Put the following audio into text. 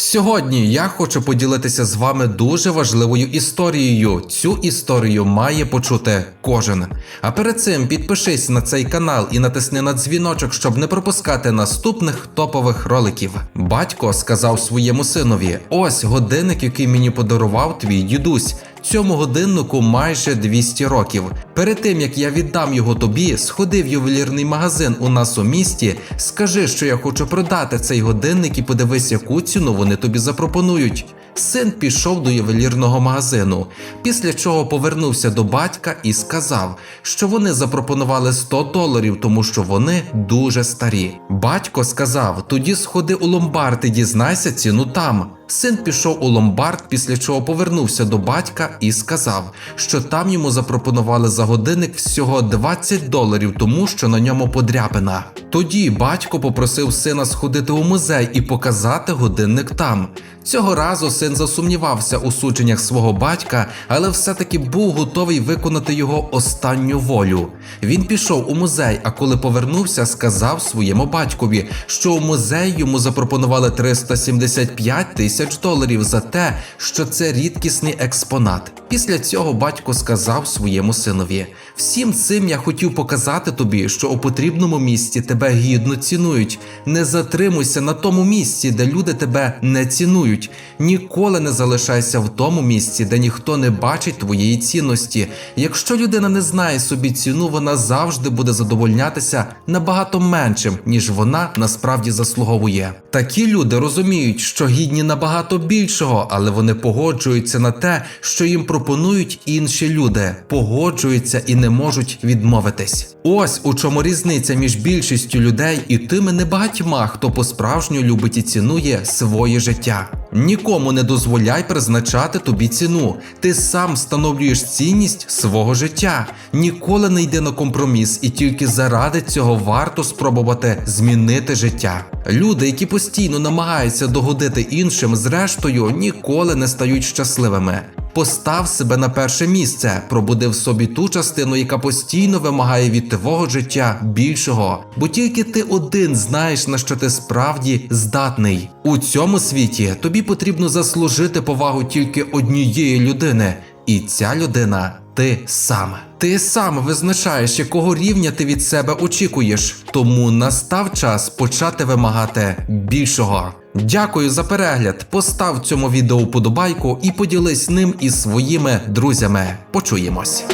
Сьогодні я хочу поділитися з вами дуже важливою історією. Цю історію має почути кожен. А перед цим підпишись на цей канал і натисни на дзвіночок, щоб не пропускати наступних топових роликів. Батько сказав своєму синові: ось годинник, який мені подарував твій дідусь. Цьому годиннику майже 200 років. Перед тим як я віддам його тобі, сходи в ювелірний магазин у нас у місті, скажи, що я хочу продати цей годинник і подивись, яку ціну вони тобі запропонують. Син пішов до ювелірного магазину, після чого повернувся до батька і сказав, що вони запропонували 100 доларів, тому що вони дуже старі. Батько сказав: тоді сходи у ломбард і дізнайся ціну там. Син пішов у ломбард, після чого повернувся до батька і сказав, що там йому запропонували за годинник всього 20 доларів, тому що на ньому подряпина. Тоді батько попросив сина сходити у музей і показати годинник там. Цього разу син засумнівався у судженнях свого батька, але все-таки був готовий виконати його останню волю. Він пішов у музей, а коли повернувся, сказав своєму батькові, що у музеї йому запропонували 375 тисяч доларів за те, що це рідкісний експонат. Після цього батько сказав своєму синові: всім цим я хотів показати тобі, що у потрібному місці тебе гідно цінують. Не затримуйся на тому місці, де люди тебе не цінують. Ніколи не залишайся в тому місці, де ніхто не бачить твоєї цінності. Якщо людина не знає собі ціну, вона завжди буде задовольнятися набагато меншим, ніж вона насправді заслуговує. Такі люди розуміють, що гідні набагато більшого, але вони погоджуються на те, що їм пропонують інші люди, погоджуються і не можуть відмовитись. Ось у чому різниця між більшістю людей і тими небагатьма, хто по-справжньому любить і цінує своє життя. Нікому не дозволяй призначати тобі ціну. Ти сам встановлюєш цінність свого життя. Ніколи не йди на компроміс, і тільки заради цього варто спробувати змінити життя. Люди, які постійно намагаються догодити іншим, зрештою ніколи не стають щасливими. Постав себе на перше місце, пробуди в собі ту частину, яка постійно вимагає від твого життя більшого, бо тільки ти один знаєш, на що ти справді здатний. У цьому світі тобі потрібно заслужити повагу тільки однієї людини, і ця людина ти сам. Ти сам визначаєш, якого рівня ти від себе очікуєш, тому настав час почати вимагати більшого. Дякую за перегляд. Постав цьому відео вподобайку і поділись ним із своїми друзями. Почуємось.